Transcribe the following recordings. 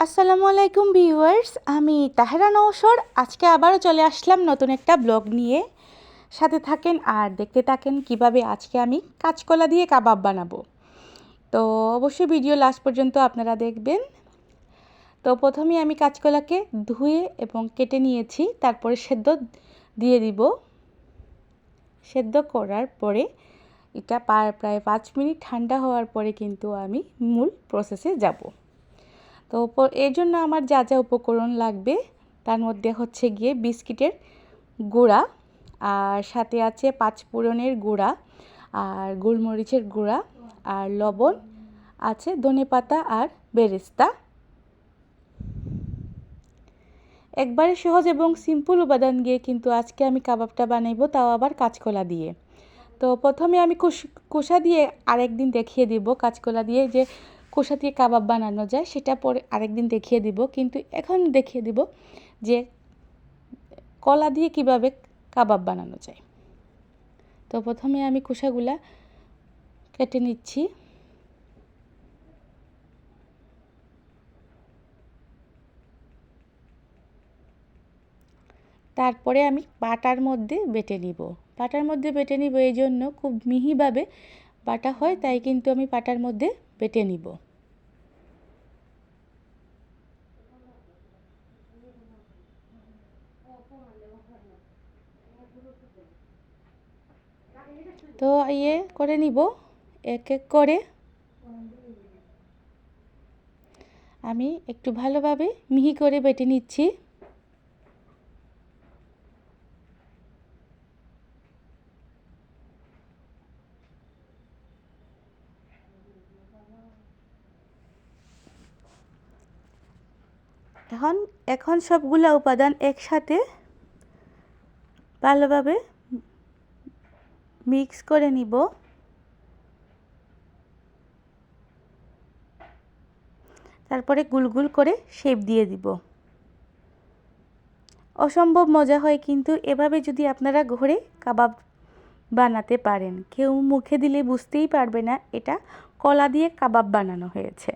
আসসালামু আলাইকুম ভিউয়ার্স, আমি তাহেরা নৌসর আজকে আবারও চলে আসলাম নতুন একটা ব্লগ নিয়ে। সাথে থাকেন আর দেখতে থাকেন কীভাবে আজকে আমি কাঁচকলা দিয়ে কাবাব বানাবো। তো অবশ্যই ভিডিও লাস্ট পর্যন্ত আপনারা দেখবেন। তো প্রথমে আমি কাঁচকলাকে ধুয়ে এবং কেটে নিয়েছি, তারপরে সেদ্ধ দিয়ে দিব। সেদ্ধ করার পরে এটা প্রায় পাঁচ মিনিট ঠান্ডা হওয়ার পরে কিন্তু আমি মূল প্রসেসে যাব। তো এর জন্য আমার যা যা উপকরণ লাগবে, তার মধ্যে হচ্ছে গিয়ে বিস্কিটের গুঁড়া, আর সাথে আছে পাঁচফোড়নের গুঁড়া, আর গোলমরিচের গুঁড়া, আর লবণ, আছে ধনে পাতা আর বেরেস্তা। একবারে সহজ এবং সিম্পল উপাদান দিয়ে কিন্তু আজকে আমি কাবাবটা বানাইব, তাও আবার কাঁচকলা দিয়ে। তো প্রথমে আমি কুশ কুষা দিয়ে আরেকদিন দেখিয়ে দিব, কাঁচকলা দিয়ে যে কোষা দিয়ে কাবাব বানানো যায়, সেটা পরে আরেকদিন দেখিয়ে দিব। কিন্তু এখন দেখিয়ে দিব যে কলা দিয়ে কীভাবে কাবাব বানানো যায়। তো প্রথমে আমি কোষাগুলা কেটে নিচ্ছি। তারপরে আমি পাটার মধ্যে বেটে নিব। পাটার মধ্যে বেটে নিব এই জন্য খুব মিহিভাবে বাটা হয়, তাই কিন্তু আমি পাটার মধ্যে বেটে নিব। তো ইয়ে করে নিব এক এক করে। আমি একটু ভালোভাবে মিহি করে বেটে নিচ্ছি। এখন এখন সবগুলা উপাদান একসাথে ভালোভাবে মিক্স করে নিব। তারপরে গুলগুল করে শেপ দিয়ে দিব। অসম্ভব মজা হয় কিন্তু এভাবে যদি আপনারা ঘরে কাবাব বানাতে পারেন, কেউ মুখে দিলে বুঝতেই পারবে না এটা কলা দিয়ে কাবাব বানানো হয়েছে।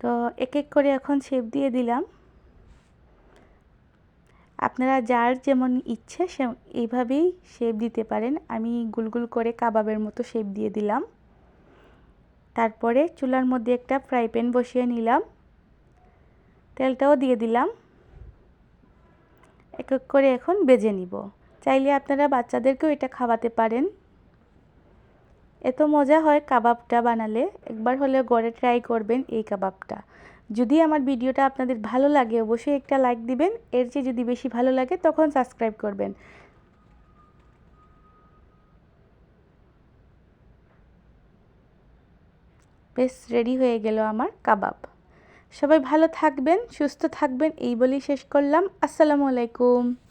তো এক এক করে এখন শেপ দিয়ে দিলাম। আপনারা যার যেমন ইচ্ছে সে, এইভাবেই শেপ দিতে পারেন। আমি গুলগুল করে কাবাবের মতো শেপ দিয়ে দিলাম। তারপরে চুলার মধ্যে একটা ফ্রাই প্যান বসিয়ে নিলাম। তেলটাও দিয়ে দিলাম। এক এক করে এখন বেজে নিব। চাইলে আপনারা বাচ্চাদেরকেও এটা খাওয়াতে পারেন। এত মজা হয় কাবাবটা বানালে, একবার হলে ঘরে ট্রাই করবেন এই কাবাবটা। যদি আমার ভিডিওটা আপনাদের ভালো লাগে, অবশ্যই একটা লাইক দিবেন। এর চেয়ে যদি বেশি ভালো লাগে, তখন সাবস্ক্রাইব করবেন। বেশ রেডি হয়ে গেল আমার কাবাব। সবাই ভালো থাকবেন, সুস্থ থাকবেন, এই বলেই শেষ করলাম। আসসালামু আলাইকুম।